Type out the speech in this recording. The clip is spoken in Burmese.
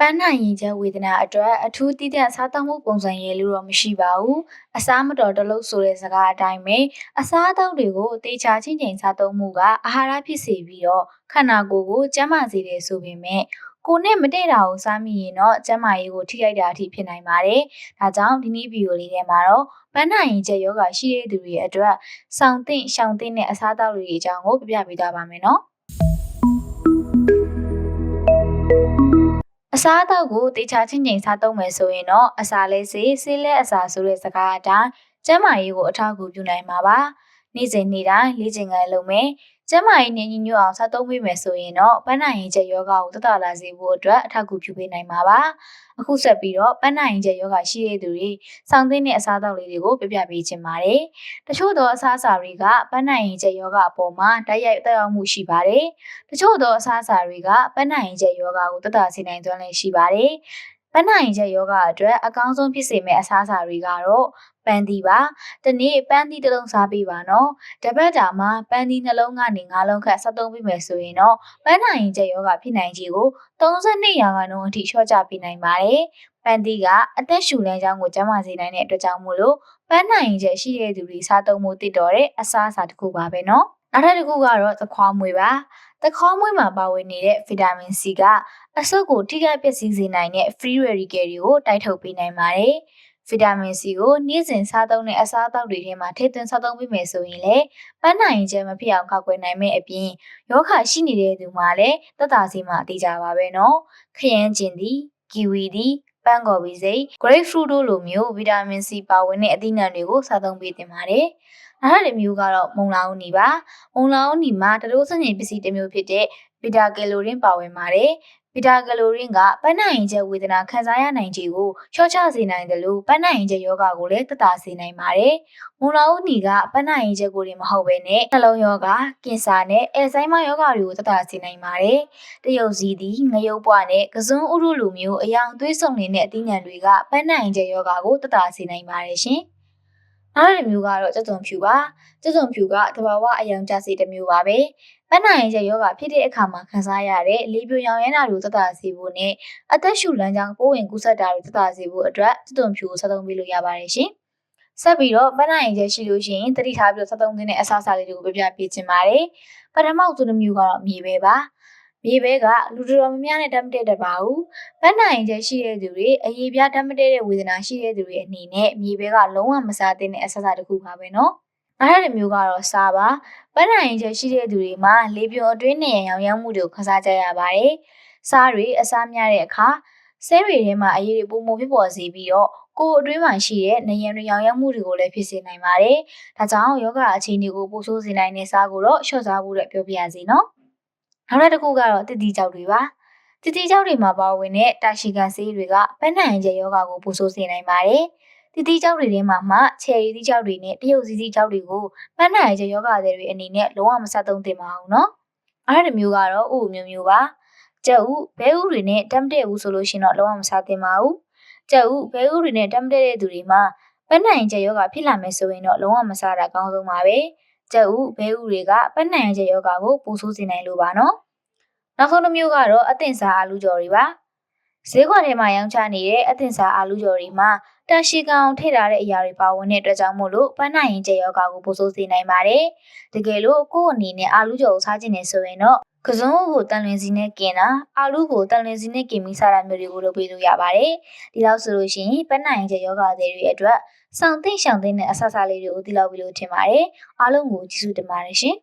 ပန်းနိုင်ရင်ချက်ဝေဒနာအတွက်အထူးတည်တဲ့စားသောက်မှုပုံစံရည်လို့တော့မရှိပါဘူး။အစားမတော်တလို့ဆိုတဲ့စကားအတိုင်းပဲအစားအသောက်တွေကိုတေချာချင်းချင်းစားသုံးမှုကအာဟာရဖြစ်စေပြီးတော့ခန္ဓာကိုယ်ကိုကျန်းမာစေတယ်ဆိုပေမဲ့ကိုယ်နဲ့မတည့်တာကိုစားမိရင်တော့ကျန်းမာရေးကိုထိခိုက်တာအထိဖြစ်နိုင်ပါတယ်။ဒါကြောင့်ဒီနေ့ဗီဒီယိုလေးထဲမှာတော့ပန်းနိုင်ရင်ချက်ယောဂရှိတဲ့သူတွေအတွက်စောင့်သိမ့်ရှောင်သိမ့်တဲ့အစားအသောက်တွေအကြောင်းကိုပြပြပေးသွားပါမယ်နော်။ အစားအသောက်ကိုတေချာချင်းချင်းစားသုံးမယ်ဆိုရင်တော့အစာလဲစေးဆေးလဲအစာဆိုတဲ့စကားအတိုင်းကျန်းမာရေးကိုအထောက်အကူပြုနိုင်မှာပါ နေ့စဉ်နေ့တိုင်းလေ့ကျင့်ခန်းလုပ်မယ်ကျန်းမာရေးနဲ့ညီညွတ်အောင်စားသုံးပေးမယ်ဆိုရင်တော့ပန်းနိုင်ရင်ချက်ယောဂကိုတက်တာလာစေဖို့အတွက်အထောက်အကူပြုပေးနိုင်မှာပါအခုဆက်ပြီးတော့ပန်းနိုင်ရင်ချက်ယောဂရှိတဲ့သူတွေစောင့်သိတဲ့အစားအသောက်လေးတွေကိုပြပြပေးချင်ပါတယ်တချို့သောအစားအစာတွေကပန်းနိုင်ရင်ချက်ယောဂအပေါ်မှာတိုက်ရိုက်သက်ရောက်မှုရှိပါတယ်တချို့သောအစားအစာတွေကပန်းနိုင်ရင်ချက်ယောဂကိုတက်တာစေနိုင်စွမ်းလည်းရှိပါတယ် ပန်းနိုင်ချက်ယောဂအတွက်အကောင်းဆုံးဖြစ်စေမယ့်အစားအစာတွေကတော့ပန်းသီးပါ။ဒီနေ့ပန်းသီးတစ်လုံးစားပေးပါနော်။တပတ်တာမှာပန်းသီးနှလုံးကနေ၅လုံးခန့်ဆက်သုံးပေးမယ်ဆိုရင်တော့ပန်းနိုင်ရင်ချက်ယောဂဖြစ်နိုင်ခြေကို32ရာခိုင်နှုန်းအထိလျှော့ချပေးနိုင်ပါတယ်။ပန်းသီးကအသက်ရှူလမ်းကြောင်းကိုကျန်းမာစေနိုင်တဲ့အတွက်ကြောင့်မို့လို့ပန်းနိုင်ရင်ချက်ရှိတဲ့သူတွေစားသုံးဖို့တည်တော်တဲ့အစားအစာတစ်ခုပါပဲနော်။ နောက်ထပ်တစ်ခုကတော့သခွားမွေပါ။သခွားမွေမှာပါဝင်နေတဲ့ဗီတာမင် C ကအဆုတ်ကိုထိခိုက်ပျက်စီးစေနိုင်တဲ့ free radical တွေကိုတိုက်ထုတ်ပေးနိုင်ပါတယ်။ဗီတာမင် C ကိုနေ့စဉ်စားသုံးတဲ့အစားအသောက်တွေထဲမှာထည့်သွင်းစားသုံးပေးမယ်ဆိုရင်လည်းပန်းနိုင်ခြင်းမဖြစ်အောင်ကာကွယ်နိုင်မယ့်အပြင်ယောဂရှိနေတဲ့သူမှလည်းသက်သာစေမှာအသေးကြပါပဲနော်။ခရမ်းကျင်သည်ကီဝီသည် ပန်းကော်ပီစိတ် grapefruit တို့လိုမျိုးဗီတာမင် C ပါဝင်တဲ့အသီးနှံတွေကိုစားသုံးပေးသင့်ပါတယ်။နောက်တစ်မျိုးကတော့မုံလာဦးနီပါ။မုံလာဦးနီမှာတရိုးစင်ပစ္စည်းတစ်မျိုးဖြစ်တဲ့ဘီတာကယ်လိုရင်းပါဝင်ပါတယ်။ ဘီတာကယ်လိုရင်းကပန်းနိုင်ရင်ချက်ဝေဒနာခံစားရနိုင်ခြေကိုလျှော့ချစေနိုင်တယ်လို့ပန်းနိုင်ရင်ချက်ယောဂကိုလည်းသက်သာစေနိုင်ပါတယ်။မုံလာဦးနီကပန်းနိုင်ရင်ချက်ကိုတွေမဟုတ်ဘဲနဲ့နှလုံးယောဂ၊ကင်ဆာနဲ့အယ်ဇိုင်းမာယောဂတွေကိုသက်သာစေနိုင်ပါတယ်။တရုတ်စီသည်ငရုတ်ပွားနဲ့ကစွန်းဥရုလိုမျိုးအယောင်သွေးဆုံနေတဲ့အသီးနှံတွေကပန်းနိုင်ရင်ချက်ယောဂကိုသက်သာစေနိုင်ပါတယ်ရှင်။ နောက်တစ်မျိုးကတော့ကြက်သွန်ဖြူပါကြက်သွန်ဖြူကတဘာဝအယောင်ကျစေတစ်မျိုးပါပဲပန်းနိုင်ရဲ့ယောဂဖြစ်တဲ့အခါမှာခံစားရတဲ့လေပြိုရောင်ရဲနာတွေကိုသက်သာစေဖို့နဲ့အသက်ရှူလမ်းကြောင်းပိုးဝင်ကူးစက်တာတွေသက်သာစေဖို့အတွက်ကြက်သွန်ဖြူကိုဆက်သုံးပေးလို့ရပါတယ်ရှင်ဆက်ပြီးတော့ပန်းနိုင်ရဲ့ရှိလို့ရှိရင်တတိထားပြီးတော့ဆက်သုံးသင်းတဲ့အစားအစာလေးတွေကိုပြပြပေးချင်ပါတယ်ပထမဆုံးတစ်မျိုးကတော့မြေပဲပါ မြေပဲကလူတော်များများနဲ့တတ်မတည့်တတ်ပါဘူး။ပန်းနိုင်ချက်ရှိတဲ့သူတွေအရေးပြတတ်မတည့်တဲ့ဝေဒနာရှိတဲ့သူတွေအနေနဲ့မြေပဲကလုံးဝမစားသင့်တဲ့အစားအစာတစ်ခုပါပဲနော်။နောက်တစ်မျိုးကတော့စားပါ။ပန်းနိုင်ချက်ရှိတဲ့သူတွေမှာလေပြွန်အတွင်းနဲ့ရောင်ရမ်းမှုတွေကိုခစားကြရပါတယ်။စားတွေအစားများတဲ့အခါဆဲတွေထဲမှာအရေးတွေပုံမဖြစ်ပေါ်စေပြီးတော့ကိုယ်အတွင်းမှာရှိတဲ့နေရံတွေရောင်ရမ်းမှုတွေကိုလည်းဖြစ်စေနိုင်ပါတယ်။ဒါကြောင့်ယောဂအခြေအနေကိုပိုဆိုးစေနိုင်တဲ့စားကိုတော့လျှော့စားဖို့အတွက်ပြောပြရစီနော်။ နောက်တစ်ခုကတော့တတိကြောက်တွေပါတတိကြောက်တွေမှာပါဝင်တဲ့တာရှီကန်ဆေးတွေကပန်းနိုင်ကျယောဂကိုပိုဆိုးစေနိုင်ပါတယ်တတိကြောက်တွေထဲမှာမှချယ်ရီတိကြောက်တွေနဲ့တရုတ်စီစီကြောက်တွေကိုပန်းနိုင်ကျယောဂတွေအနေနဲ့လုံးဝမဆက်သုံးသင့်ပါဘူးနော်အဲ့ဒီမျိုးကတော့ဥမျိုးမျိုးပါကြက်ဥဘဲဥတွေနဲ့တမ်တဲ့ဥဆိုလို့ရှိရင်တော့လုံးဝမစားသင့်ပါဘူးကြက်ဥဘဲဥတွေနဲ့တမ်တဲ့တဲ့သူတွေမှာပန်းနိုင်ကျယောဂဖြစ်လာမယ်ဆိုရင်တော့လုံးဝမစားတာအကောင်းဆုံးပါပဲ ကြက်ဥဘဲဥတွေကပန်းနိုင်ကျယောဂကိုပိုဆိုးစေနိုင်လို့ပါနော်နောက်ဆုံးတစ်မျိုးကတော့အသင်္စာအာလူကြော်တွေပါဈေးကွက်ထဲမှာရောင်းချနေတဲ့အသင်္စာအာလူကြော်တွေမှာတာရှိကောင်ထည့်ထားတဲ့အရာတွေပါဝင်တဲ့အတွက်ကြောင့်မို့လို့ပန်းနိုင်ရင်ကျယောဂါကိုပိုဆိုးစေနိုင်ပါတယ်တကယ်လို့ကိုယ့်အနေနဲ့အာလူကြော်ကိုစားခြင်းနေဆိုရင်တော့ ကစုံကိုတန်လွင်စီနဲ့กินတာအာလူကိုတန်လွင်စီနဲ့กินပြီးစားတာမျိုးတွေကိုလုပ်ပေးလို့ရပါတယ်ဒီလောက်ဆိုလို့ရှိရင်ပန်းနိုင်ရင်ကျယောဂါတွေအတွက်ဆောင်သိရှောင်သိတဲ့အဆဆလေးတွေကိုသိလောက်ပြီးလို့ထင်ပါတယ်အားလုံးကိုကျေးဇူးတင်ပါတယ်ရှင်